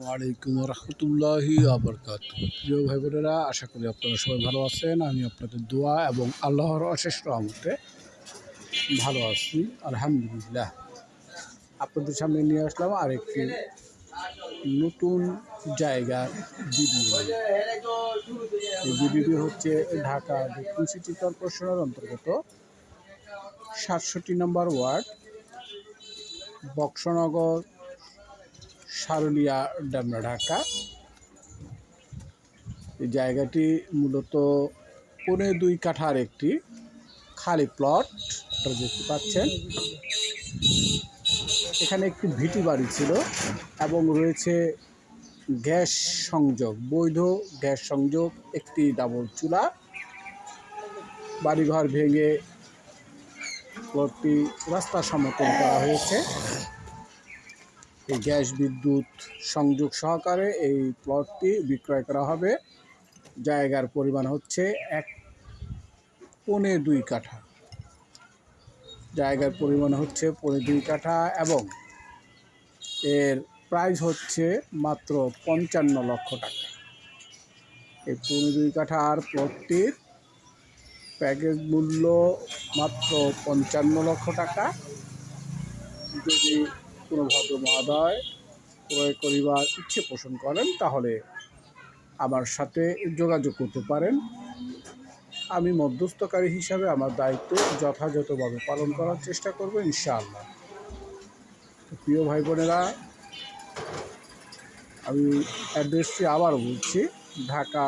ওয়ালাইকুম রহমতুল্লাহি আবরকাত প্রিয় ভাই বোনেরা আশা করি আপনারা সবাই ভালো আছেন। আমি আপনাদের দোয়া এবং আল্লাহর অশেষ রহমতে ভালো আছি। আলহামদুলিল্লাহ। আপনাদের সামনে নিয়ে আসলাম আরেকটি নতুন জায়গার ভিডিও। এই ভিডিওটি হচ্ছে ঢাকা দক্ষিণ সিটি কর্পোরেশনের অন্তর্গত সাতষট্টি নম্বর ওয়ার্ড বক্সনগর সারুলিয়া ডামরা ঢাকা। এই জায়গাটি মূলত পৌনে দুই কাঠার একটি খালি প্লট, আপনারা দেখতে পাচ্ছেন। এখানে একটি ভিটি বাড়ি ছিল এবং রয়েছে গ্যাস সংযোগ, বৈধ গ্যাস সংযোগ, একটি ডাবল চুলা। বাড়িঘর ভেঙে প্লটটি রাস্তা সমতল করা হয়েছে। এই গ্যাস বিদ্যুৎ সংযোগ সহকারে এই প্লটটি বিক্রয় করা হবে। জায়গার পরিমাণ হচ্ছে এক পনে দুই কাঠা। জায়গার পরিমাণ হচ্ছে পনে দুই কাঠা এবং এর প্রাইস হচ্ছে মাত্র পঞ্চান্ন লক্ষ টাকা। এই পৌনে দুই কাঠার প্লটটির প্যাকেজ মূল্য মাত্র পঞ্চান্ন লক্ষ টাকা। যদি কোনো ভদ্র মহোদয় ক্রয় করিবার ইচ্ছে পোষণ করেন, তাহলে আমার সাথে যোগাযোগ করতে পারেন। আমি মধ্যস্থকারী হিসাবে আমার দায়িত্ব যথাযথভাবে পালন করার চেষ্টা করব, ইনশাআল্লাহ। প্রিয় ভাই বোনেরা আমি অ্যাড্রেসটি আবার বলছি, ঢাকা